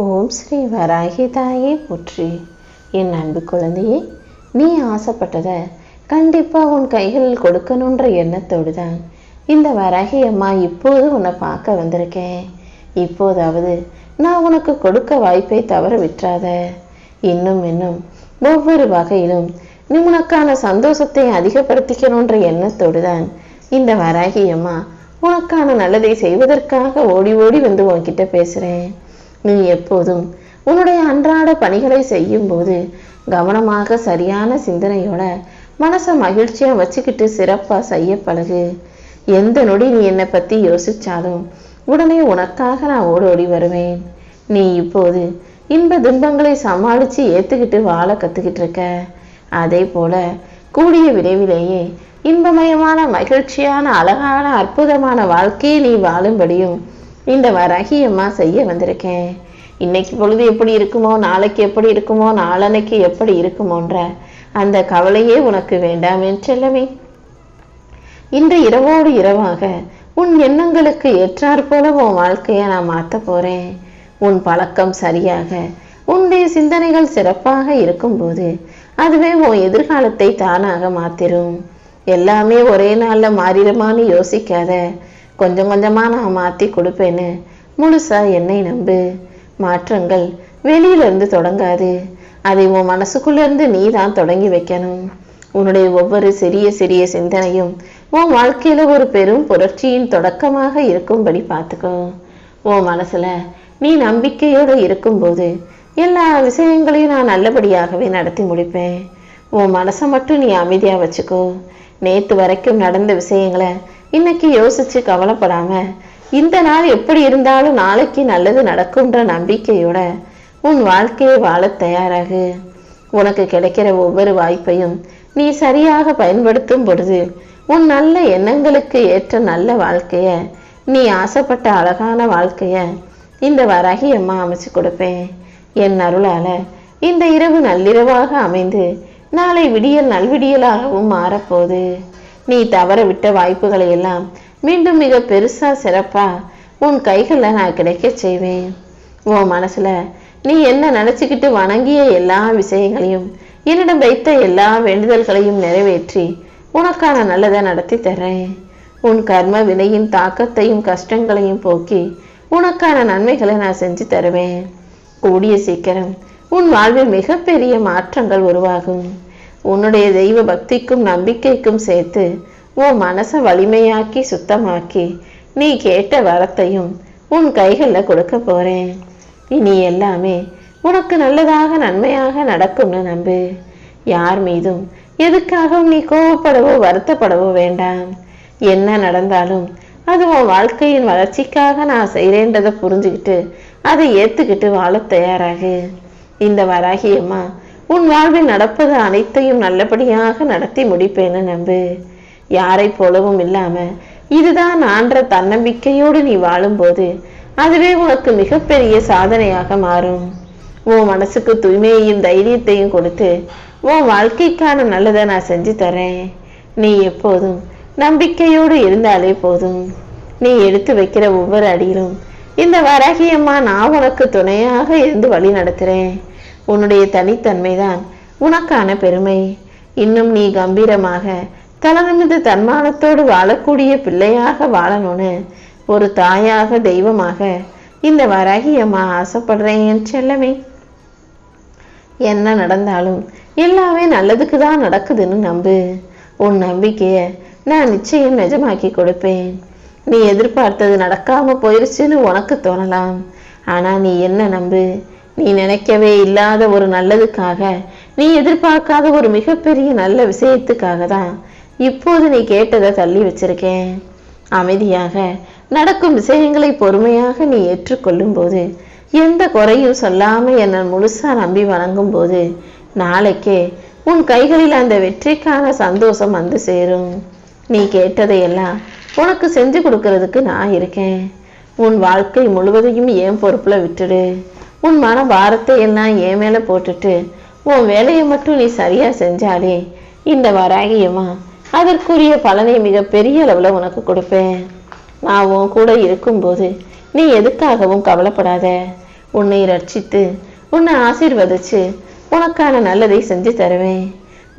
ஓம் ஸ்ரீ வராகி தாயே போற்றி. என் அன்பு குழந்தையே நீ ஆசைப்பட்டதை கண்டிப்பாக உன் கைகளில் கொடுக்கணுன்ற எண்ணத்தோடு தான் இந்த வராகி அம்மா இப்போது உன்னை பார்க்க வந்திருக்கேன். இப்போதாவது நான் உனக்கு கொடுக்க வாய்ப்பை தவற விட்டுறாத. இன்னும் இன்னும் ஒவ்வொரு வகையிலும் நீ உனக்கான சந்தோஷத்தை அதிகப்படுத்திக்கணுன்ற எண்ணத்தோடு தான் இந்த வராகி அம்மா உனக்கான நல்லதை செய்வதற்காக ஓடி ஓடி வந்து உன்கிட்ட பேசுகிறேன் நீ எப்போதும் உன்னுடைய அன்றாட பணிகளை செய்யும்போது கவனமாக சரியான சிந்தனையோட மனசை மகிழ்ச்சியாக வச்சுக்கிட்டு சிறப்பாக செய்ய பழகு. எந்த நொடி நீ என்னை பற்றி யோசிச்சாலும் உடனே உனக்காக நான் ஓடோடி வருவேன். நீ இப்போது இன்ப துன்பங்களை சமாளித்து ஏற்றுக்கிட்டு வாழ கற்றுக்கிட்டு இருக்க. அதே போல கூடிய விரைவிலேயே இன்பமயமான மகிழ்ச்சியான அழகான அற்புதமான வாழ்க்கையை நீ வாழும்படியும் இந்த வராகி அம்மா செய்ய வந்திருக்கேன். இன்னைக்கு பொழுது எப்படி இருக்குமோ நாளைக்கு எப்படி இருக்குமோ நாளனைக்கு எப்படி இருக்குமோன்ற அந்த கவலையே உனக்கு வேண்டாம் என் செல்லமே இன்று இரவோடு இரவாக உன் எண்ணங்களுக்கு ஏற்றாற் போல உன் வாழ்க்கையை நான் மாற்ற போறேன். உன் பழக்கம் சரியாக உன்னுடைய சிந்தனைகள் சிறப்பாக இருக்கும்போது அதுவே உன் எதிர்காலத்தை தானாக மாத்திரும். எல்லாமே ஒரே நாளில் மாறிடுமான்னு யோசிக்காத. கொஞ்சம் கொஞ்சமாக நான் மாற்றி கொடுப்பேன்னு. முழுசா என்னை நம்பு. மாற்றங்கள் வெளியிலிருந்து தொடங்காது. அதை உன் மனசுக்குள்ளேருந்து நீ தான் தொடங்கி வைக்கணும். உன்னுடைய ஒவ்வொரு சிறிய சிறிய சிந்தனையும் உன் வாழ்க்கையில ஒரு பெரும் புரட்சியின் தொடக்கமாக இருக்கும்படி பார்த்துக்கோ. உன் மனசுல நீ நம்பிக்கையோடு இருக்கும்போது எல்லா விஷயங்களையும் நான் நல்லபடியாகவே நடத்தி முடிப்பேன். உன் மனசை மட்டும் நீ அமைதியா வச்சுக்கோ. நேத்து வரைக்கும் நடந்த விஷயங்களை இன்னைக்கு யோசிச்சு கவலைப்படாம இந்த நாள் எப்படி இருந்தாலும் நாளைக்கு நல்லது நடக்கும்ன்ற நம்பிக்கையோட உன் வாழ்க்கையை வாழத் தயாராகு. உனக்கு கிடைக்கிற ஒவ்வொரு வாய்ப்பையும் நீ சரியாக பயன்படுத்தும் பொழுது உன் நல்ல எண்ணங்களுக்கு ஏற்ற நல்ல வாழ்க்கைய நீ ஆசைப்பட்ட அழகான வாழ்க்கைய இந்த வராகி அம்மா அமைச்சு கொடுப்பேன். என் அருளால இந்த இரவு நள்ளிரவாக அமைந்து நாளை விடியல் நல்விடியலாகவும் மாறப்போகுது. நீ தவற விட்ட வாய்ப்புகளை எல்லாம் மீண்டும் மிக பெருசா சிறப்பா உன் கைகளில் நான் கிடைக்க செய்வேன். உன் மனசுல நீ என்ன நினச்சிக்கிட்டு வணங்கிய எல்லா விஷயங்களையும் என்னிடம் வைத்த எல்லா வேண்டுதல்களையும் நிறைவேற்றி உனக்கான நல்லதை நடத்தி தர்றேன் உன் கர்ம வினையின் தாக்கத்தையும் கஷ்டங்களையும் போக்கி உனக்கான நன்மைகளை நான் செஞ்சு தருவேன். கூடிய சீக்கிரம் உன் வாழ்வில் மிகப்பெரிய மாற்றங்கள் உருவாகும். உன்னுடைய தெய்வ பக்திக்கும் நம்பிக்கைக்கும் சேர்த்து உன் மனசை வலிமையாக்கி சுத்தமாக்கி நீ கேட்ட வரத்தையும் உன் கைகளில் கொடுக்க போறேன். இனி எல்லாமே உனக்கு நல்லதாக நன்மையாக நடக்கும்னு நம்பு. யார் மீதும் எதுக்காகவும் நீ கோவப்படவோ வருத்தப்படவோ வேண்டாம். என்ன நடந்தாலும் அது உன் வாழ்க்கையின் வளர்ச்சிக்காக நான் செய்கிறேன்றதை புரிஞ்சுக்கிட்டு அதை ஏற்றுக்கிட்டு வாழ தயாராகு. இந்த வராகியம்மா உன் வாழ்வில் நடப்பது அனைத்தையும் நல்லபடியாக நடத்தி முடிப்பேன்னு நம்பு. யாரை போலவும் இல்லாம இதுதான் நான்ற தன்னம்பிக்கையோடு நீ வாழும்போது அதுவே உனக்கு மிகப்பெரிய சாதனையாக மாறும். உன் மனசுக்கு தூய்மையையும் தைரியத்தையும் கொடுத்து உன் வாழ்க்கைக்கான நல்லதை நான் செஞ்சு தரேன். நீ எப்போதும் நம்பிக்கையோடு இருந்தாலே போதும். நீ எடுத்து வைக்கிற ஒவ்வொரு அடியிலும் இந்த வராகியம்மா நான் உனக்கு துணையாக இருந்து வழி நடத்துகிறேன் உன்னுடைய தனித்தன்மைதான். உனக்கான பெருமை. இன்னும் நீ கம்பீரமாக தலநிமிந்து தன்மானத்தோடு வாழக்கூடிய பிள்ளையாக வாழணும்னு ஒரு தாயாக தெய்வமாக இந்த வராகியம்மா ஆசைப்படுறேன் என் செல்லமே. என்ன நடந்தாலும் எல்லாமே நல்லதுக்கு தான் நடக்குதுன்னு நம்பு. உன் நம்பிக்கைய நான் நிச்சயம் நிஜமாக்கி கொடுப்பேன். நீ எதிர்பார்த்தது நடக்காம போயிருச்சுன்னு உனக்கு தோணலாம். ஆனா நீ என்ன நம்பு? நீ நினைக்கவே இல்லாத ஒரு நல்லதுக்காக நீ எதிர்பார்க்காத ஒரு மிகப்பெரிய நல்ல விஷயத்துக்காக தான் இப்போது நீ கேட்டதை தள்ளி வச்சிருக்கேன். அமைதியாக நடக்கும் விஷயங்களை பொறுமையாக நீ ஏற்றுக்கொள்ளும் போது எந்த குறையும் சொல்லாமல் என்னை முழுசா நம்பி வணங்கும் போது நாளைக்கே உன் கைகளில் அந்த வெற்றிக்கான சந்தோஷம் வந்து சேரும். நீ கேட்டதையெல்லாம் உனக்கு செஞ்சு கொடுக்கறதுக்கு நான் இருக்கேன். உன் வாழ்க்கை முழுவதையும் ஏன் பொறுப்பில் விட்டுடு. உன் மன பாரத்தை எல்லாம் என் மேல போட்டுட்டு உன் வேலையை மட்டும் நீ சரியாக செஞ்சாலே இந்த வராகியமா அதற்குரிய பலனை மிக பெரிய அளவுல உனக்கு கொடுப்பேன். நான் உன் கூட இருக்கும்போது நீ எதுக்காகவும் கவலைப்படாத. உன்னை ரட்சித்து உன்னை ஆசீர்வதிச்சு உனக்கான நல்லதை செஞ்சு தருவேன்.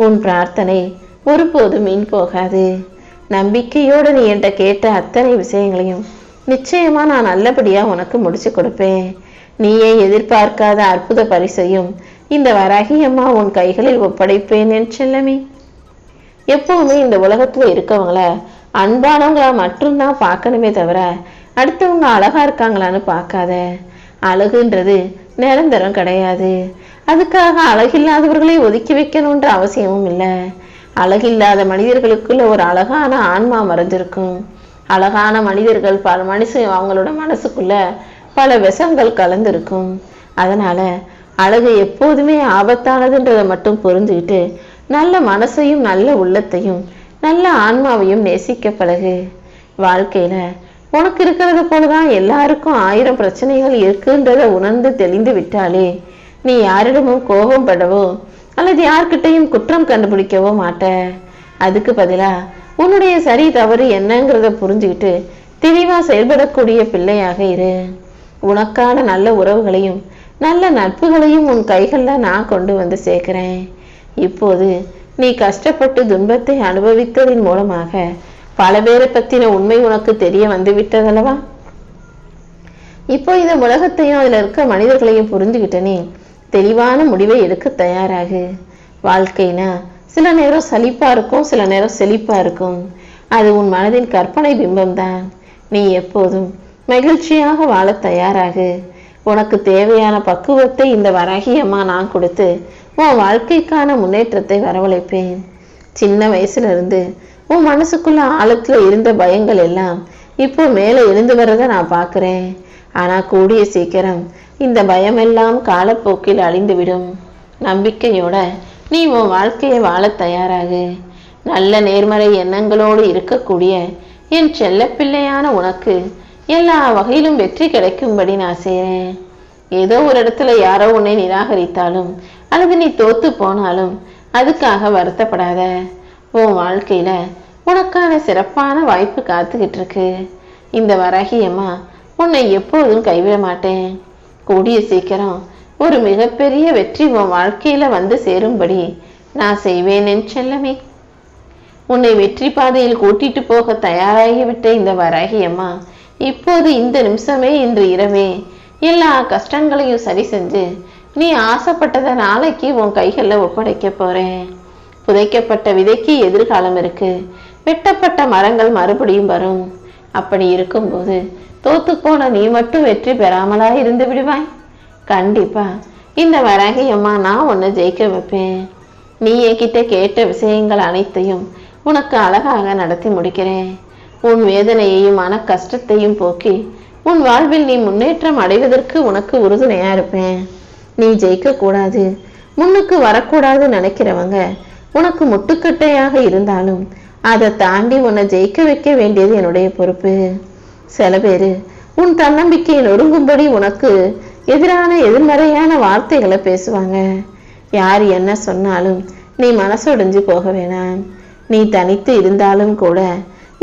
உன் பிரார்த்தனை ஒருபோதும் மீன் போகாது. நம்பிக்கையோடு நீ என்கிட்ட கேட்ட அத்தனை விஷயங்களையும் நிச்சயமா நான் நல்லபடியாக உனக்கு முடிச்சு கொடுப்பேன். நீயே எதிர்பார்க்காத அற்புத பரிசையும் இந்த வராகி அம்மா உன் கைகளில் ஒப்படைப்பேன் என் செல்லமே. எப்பவுமே இந்த உலகத்துல இருக்கவங்கள அன்பானவங்களா மட்டும்தான் பார்க்கணுமே தவிர அடுத்தவங்க அழகா இருக்காங்களான்னு பார்க்காத. அழகுன்றது நிரந்தரம் கிடையாது. அதுக்காக அழகில்லாதவர்களை ஒதுக்கி வைக்கணுன்ற அவசியமும் இல்லை. அழகில்லாத மனிதர்களுக்குள்ள ஒரு அழகான ஆன்மா மறைஞ்சிருக்கும். அழகான மனிதர்கள் பல மனுஷன் அவங்களோட மனசுக்குள்ள பல விஷங்கள் கலந்திருக்கும். அதனால அழகு எப்போதுமே ஆபத்தானதுன்றதை மட்டும் புரிஞ்சுக்கிட்டு நல்ல மனசையும் நல்ல உள்ளத்தையும் நல்ல ஆன்மாவையும் நேசிக்க பழகு. வாழ்க்கையில உனக்கு இருக்கிறது போலதான் எல்லாருக்கும் ஆயிரம் பிரச்சனைகள் இருக்குன்றதை உணர்ந்து தெளிந்து விட்டாலே நீ யாரிடமும் கோபம் படவோ அல்லது யார்கிட்டையும் குற்றம் கண்டுபிடிக்கவோ மாட்ட. அதுக்கு பதிலா உன்னுடைய சரி தவறு என்னங்கிறத புரிஞ்சுக்கிட்டு தெளிவா செயல்படக்கூடிய பிள்ளையாக இரு. உனக்கான நல்ல உறவுகளையும் நல்ல நட்புகளையும் உன் கைகளில் நான் கொண்டு வந்து சேர்க்கிறேன். இப்போது நீ கஷ்டப்பட்டு துன்பத்தை அனுபவித்ததின் மூலமாக பல பேரை பற்றின உண்மை உனக்கு தெரிய வந்து விட்டதல்லவா? இப்போ இந்த உலகத்தையும் அதில் இருக்க மனிதர்களையும் புரிந்துகிட்டனே தெளிவான முடிவை எடுக்க தயாராகு. வாழ்க்கைனா சில நேரம் சலிப்பாக இருக்கும் சில நேரம் செழிப்பாக இருக்கும். அது உன் மனதின் கற்பனை பிம்பம்தான். நீ எப்போதும் மகிழ்ச்சியாக வாழ தயாராகு. உனக்கு தேவையான பக்குவத்தை இந்த வராகியம்மா நான் கொடுத்து உன் வாழ்க்கைக்கான முன்னேற்றத்தை வரவழைப்பேன். சின்ன வயசுல இருந்து உன் மனசுக்குள்ள ஆழத்துல இருந்த பயங்கள் எல்லாம் இப்போ மேலே எழுந்து வரதை நான் பார்க்குறேன். ஆனால் கூடிய சீக்கிரம் இந்த பயமெல்லாம் காலப்போக்கில் அழிந்துவிடும். நம்பிக்கையோட நீ உன் வாழ்க்கையை வாழ தயாராகு. நல்ல நேர்மறை எண்ணங்களோடு இருக்கக்கூடிய என் செல்லப்பிள்ளையான உனக்கு எல்லா வகையிலும் வெற்றி கிடைக்கும்படி நான் செய்கிறேன் ஏதோ ஒரு இடத்துல யாரோ உன்னை நிராகரித்தாலும் அல்லது நீ தோத்து போனாலும் அதுக்காக வருத்தப்படாத. உன் வாழ்க்கையில உனக்கான சிறப்பான வாய்ப்பு காத்துக்கிட்டு இருக்கு இந்த வராகியம்மா உன்னை எப்போதும் கைவிட மாட்டேன். கூடிய சீக்கிரம் ஒரு மிகப்பெரிய வெற்றி உன் வாழ்க்கையில வந்து சேரும்படி நான் செய்வேன் என் செல்லமே. உன்னை வெற்றி பாதையில் கூட்டிட்டு போக தயாராகிவிட்ட இந்த வரகியம்மா இப்போது இந்த நிமிஷமே இன்று இரவே. எல்லா கஷ்டங்களையும் சரி செஞ்சு நீ ஆசைப்பட்டதை நாளைக்கு உன் கைகளில் ஒப்படைக்க போகிறேன் புதைக்கப்பட்ட விதைக்கு எதிர்காலம் இருக்கு. வெட்டப்பட்ட மரங்கள் மறுபடியும் வரும். அப்படி இருக்கும்போது தோத்து போன நீ மட்டும் வெற்றி பெறாமலா இருந்து விடுவாய். கண்டிப்பா இந்த வரகை அம்மா நான் உன்னை ஜெயிக்க வைப்பேன். நீ என்கிட்ட கேட்ட விஷயங்கள் அனைத்தையும் உனக்கு அழகாக நடத்தி முடிக்கிறேன். உன் வேதனையையும் மன கஷ்டத்தையும் போக்கி உன் வாழ்வில் நீ முன்னேற்றம் அடைவதற்கு உனக்கு உறுதுணையா இருப்பேன். நீ ஜெயிக்க கூடாது முன்னுக்கு வரக்கூடாது நினைக்கிறவங்க உனக்கு முட்டுக்கட்டையாக இருந்தாலும் அதை தாண்டி உன்னை ஜெயிக்க வைக்க வேண்டியது என்னுடைய பொறுப்பு. சில பேரு உன் தன்னம்பிக்கையை நொறுங்கும்படி உனக்கு எதிரான எதிர்மறையான வார்த்தைகளை பேசுவாங்க. யார் என்ன சொன்னாலும் நீ மனசொடைஞ்சு போக வேணாம். நீ தனித்து இருந்தாலும் கூட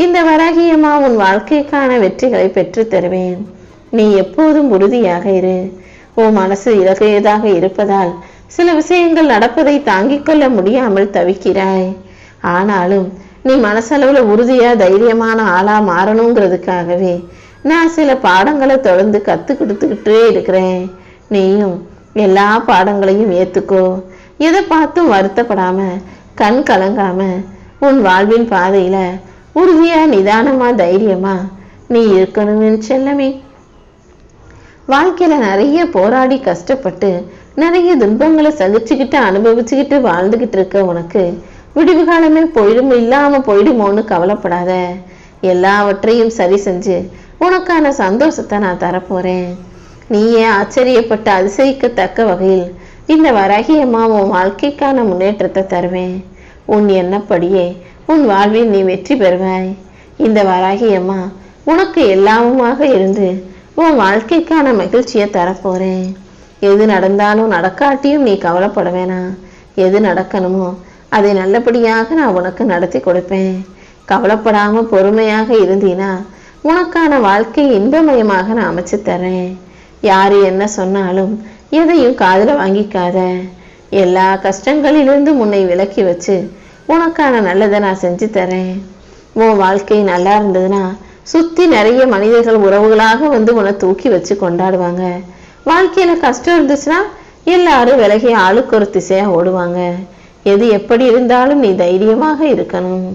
இந்த வராகியம்மா உன் வாழ்க்கைக்கான வெற்றிகளை பெற்று தருவேன். நீ எப்போதும் உறுதியாக இரு. உன் மனசு இலகையதாக இருப்பதால் சில விஷயங்கள் நடப்பதை தாங்கிக் கொள்ள முடியாமல் தவிக்கிறாய். ஆனாலும் நீ மனசளவுல உறுதியா தைரியமான ஆளா மாறணுங்கிறதுக்காகவே நான் சில பாடங்களை தொடர்ந்து கத்து கொடுத்துக்கிட்டே இருக்கிறேன். நீயும் எல்லா பாடங்களையும் ஏத்துக்கோ. எதை பார்த்தும் வருத்தப்படாம கண் கலங்காம உன் வாழ்வின் பாதையில உறுதியா நிதானமா தைரியமா நீ இருக்கணும்னு செல்லமே. வாழ்க்கையில நிறைய போராடி கஷ்டப்பட்டு நிறைய துன்பங்களை சகிச்சுக்கிட்டு அனுபவிச்சுக்கிட்டு வாழ்ந்துகிட்டு இருக்க உனக்கு விடிவு காலமே போயிடும் இல்லாம போயிடுமோன்னு கவலைப்படாத. எல்லாவற்றையும் சரி செஞ்சு உனக்கான சந்தோஷத்தை நான் தரப்போறேன். நீயே ஆச்சரியப்பட்டு அதிசயிக்கத்தக்க வகையில் இந்த வராகியம்மா உன் வாழ்க்கைக்கான முன்னேற்றத்தை தருவேன். உன் எண்ணப்படியே உன் வாழ்வில் நீ வெற்றி பெறுவாய். இந்த வராகி அம்மா உனக்கு எல்லாமுமாக இருந்து உன் வாழ்க்கைக்கான மகிழ்ச்சியை தரப்போறேன். எது நடந்தாலும் நடக்காட்டியும் நீ கவலைப்பட வேணாம் எது நடக்கணுமோ அதை நல்லபடியாக நான் உனக்கு நடத்தி கொடுப்பேன். கவலைப்படாம பொறுமையாக இருந்தீனா உனக்கான வாழ்க்கை இன்பமயமாக நான் அமைச்சு தரேன் யாரு என்ன சொன்னாலும் எதையும் காதல வாங்கிக்காத. எல்லா கஷ்டங்களிலிருந்து உன்னை விலக்கி வச்சு உனக்கான நல்லதை நான் செஞ்சு தரேன். உன் வாழ்க்கை நல்லா இருந்ததுன்னா சுத்தி நிறைய மனிதர்கள் உறவுகளாக வந்து உன்னை தூக்கி வச்சு கொண்டாடுவாங்க. வாழ்க்கையில கஷ்டம் இருந்துச்சுன்னா எல்லாரும் விலகி ஆளுக்கு ஒரு திசையாக ஓடுவாங்க. எது எப்படி இருந்தாலும் நீ தைரியமாக இருக்கணும்.